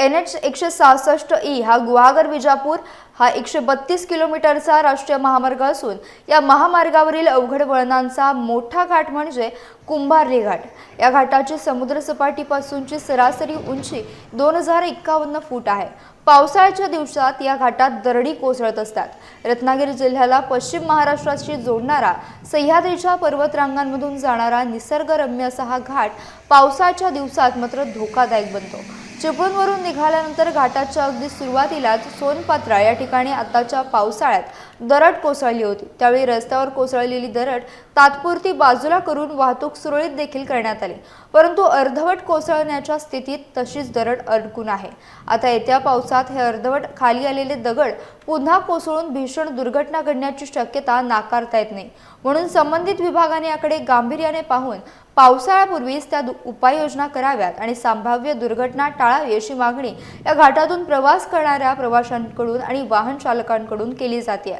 N H एकशे सहासष्ट E हा गुहागर विजापूर हा एकशे बत्तीस किलोमीटरचा राष्ट्रीय महामार्ग असून या महामार्गावरील अवघड वळणांचा मोठा घाट म्हणजे कुंभार्ली घाट. या घाटाची समुद्रसपाटीपासूनची सरासरी उंची दोन हजार एक्कावन्न फूट आहे. पावसाळ्याच्या दिवसात या घाटात दरडी कोसळत असतात. रत्नागिरी जिल्ह्याला पश्चिम महाराष्ट्राशी जोडणारा सह्याद्रीच्या पर्वतरांगांमधून जाणारा निसर्गरम्य असा हा घाट पावसाळ्याच्या दिवसात मात्र धोकादायक बनतो. चिपळूणवरून निघाल्यानंतर घाटाच्या अगदी सुरुवातीलाच सोनपात्रा या ठिकाणी आताच्या पावसाळ्यात दरड कोसळली होती. त्यावेळी रस्त्यावर कोसळलेली दरड तात्पुरती बाजूला करून वाहतूक सुरळीत देखील करण्यात आली. परंतु अर्धवट कोसळण्याच्या स्थितीत तशीच दरड अडकून आहे. आता येत्या पावसात हे अर्धवट खाली आलेले दगड पुन्हा कोसळून भीषण दुर्घटना घडण्याची शक्यता नाकारता येत नाही. म्हणून संबंधित विभागाने याकडे गांभीर्याने पाहून पावसाळ्यापूर्वीच त्या उपाययोजना कराव्यात आणि संभाव्य दुर्घटना टाळावी अशी मागणी या घाटातून प्रवास करणाऱ्या प्रवाशांकडून आणि वाहन चालकांकडून केली जाते